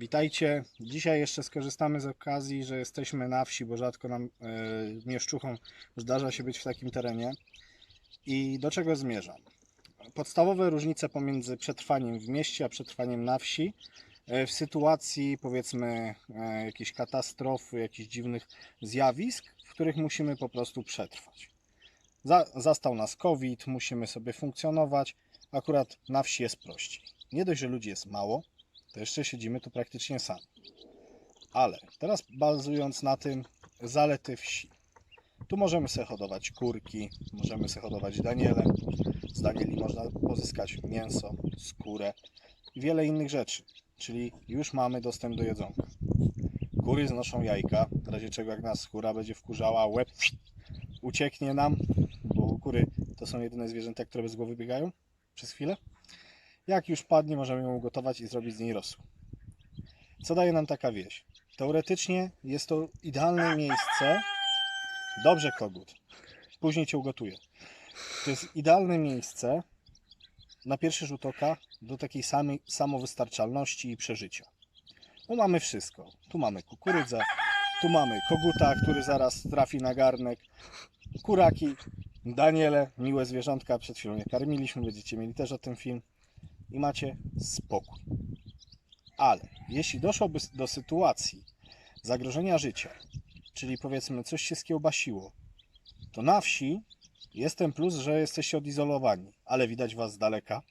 Witajcie. Dzisiaj jeszcze skorzystamy z okazji, że jesteśmy na wsi, bo rzadko nam e, mieszczuchom zdarza się być w takim terenie. I do czego zmierzam? Podstawowe różnice pomiędzy przetrwaniem w mieście a przetrwaniem na wsi e, w sytuacji powiedzmy e, jakiejś katastrofy, jakichś dziwnych zjawisk, w których musimy po prostu przetrwać. Za, zastał nas COVID, musimy sobie funkcjonować. Akurat na wsi jest prościej. Nie dość, że ludzi jest mało, to jeszcze siedzimy tu praktycznie sami. Ale teraz bazując na tym zalety wsi. Tu możemy sobie hodować kurki, możemy sobie hodować daniele. Z danieli można pozyskać mięso, skórę i wiele innych rzeczy. Czyli już mamy dostęp do jedzonka. Kury znoszą jajka, w razie czego jak nas skóra będzie wkurzała, łeb ucieknie nam, bo kury to są jedyne zwierzęta, które bez głowy biegają przez chwilę. Jak już padnie, możemy ją ugotować i zrobić z niej rosół. Co daje nam taka wieś? Teoretycznie jest to idealne miejsce. Dobrze, kogut. Później cię ugotuję. To jest idealne miejsce na pierwszy rzut oka do takiej samej samowystarczalności i przeżycia. Bo mamy wszystko. Tu mamy kukurydzę, tu mamy koguta, który zaraz trafi na garnek, kuraki, daniele, miłe zwierzątka. Przed chwilą je karmiliśmy, będziecie mieli też o tym film i macie spokój. Ale jeśli doszłoby do sytuacji zagrożenia życia, czyli powiedzmy coś się skiełbasiło, to na wsi jest ten plus, że jesteście odizolowani, ale widać was z daleka.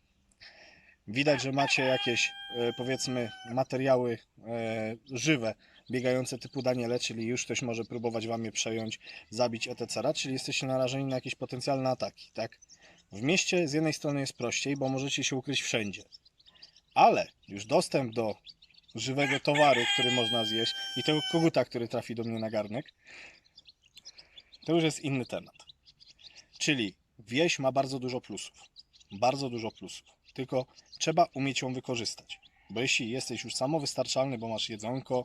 Widać, że macie jakieś e, powiedzmy materiały e, żywe, biegające typu Daniele, czyli już ktoś może próbować wam je przejąć, zabić etc. Czyli jesteście narażeni na jakieś potencjalne ataki, tak? W mieście z jednej strony jest prościej, bo możecie się ukryć wszędzie. Ale już dostęp do żywego towaru, który można zjeść i tego koguta, który trafi do mnie na garnek, to już jest inny temat. Czyli wieś ma bardzo dużo plusów. Bardzo dużo plusów. Tylko trzeba umieć ją wykorzystać. Bo jeśli jesteś już samowystarczalny, bo masz jedzonko,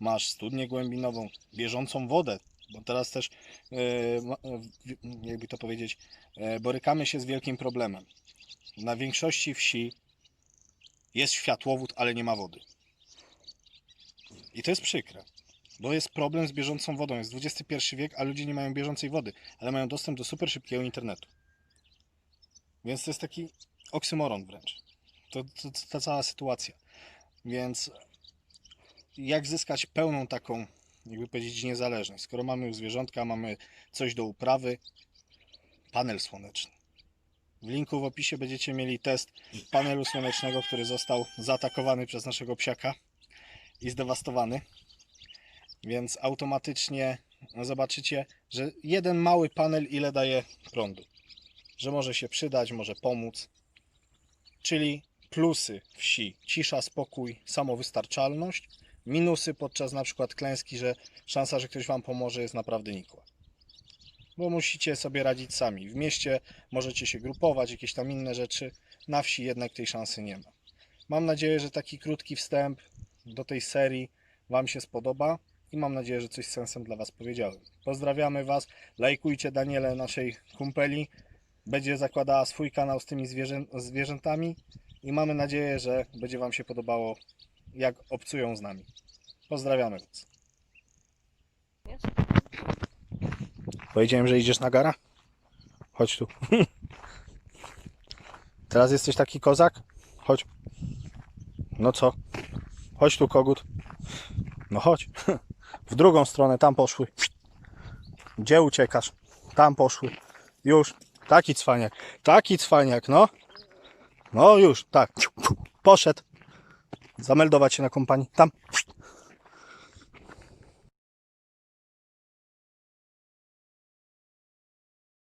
masz studnię głębinową, bieżącą wodę, bo teraz też, e, e, jakby to powiedzieć, e, borykamy się z wielkim problemem. Na większości wsi jest światłowód, ale nie ma wody. I to jest przykre, bo jest problem z bieżącą wodą. Jest XXI wiek, a ludzie nie mają bieżącej wody, ale mają dostęp do super szybkiego internetu. Więc to jest taki oksymoron wręcz. To, to, to ta cała sytuacja. Więc jak zyskać pełną taką, jakby powiedzieć, niezależność? Skoro mamy już zwierzątka, mamy coś do uprawy, panel słoneczny. W linku w opisie będziecie mieli test panelu słonecznego, który został zaatakowany przez naszego psiaka i zdewastowany. Więc automatycznie zobaczycie, że jeden mały panel ile daje prądu. Że może się przydać, może pomóc. Czyli plusy wsi: cisza, spokój, samowystarczalność. Minusy podczas na przykład klęski, że szansa, że ktoś Wam pomoże jest naprawdę nikła. Bo musicie sobie radzić sami. W mieście możecie się grupować, jakieś tam inne rzeczy. Na wsi jednak tej szansy nie ma. Mam nadzieję, że taki krótki wstęp do tej serii Wam się spodoba i mam nadzieję, że coś z sensem dla Was powiedziałem. Pozdrawiamy Was, lajkujcie Daniele naszej kumpeli. Będzie zakładała swój kanał z tymi zwierzę zwierzętami i mamy nadzieję, że będzie Wam się podobało, jak obcują z nami. Pozdrawiamy Was. Powiedziałem, że idziesz na gara? Chodź tu. Teraz jesteś taki kozak? Chodź. No co? Chodź tu, kogut. No chodź. W drugą stronę, tam poszły. Gdzie uciekasz? Tam poszły. Już. Taki cwaniak. Taki cwaniak, no. No już, tak. Poszedł zameldować się na kompanii. Tam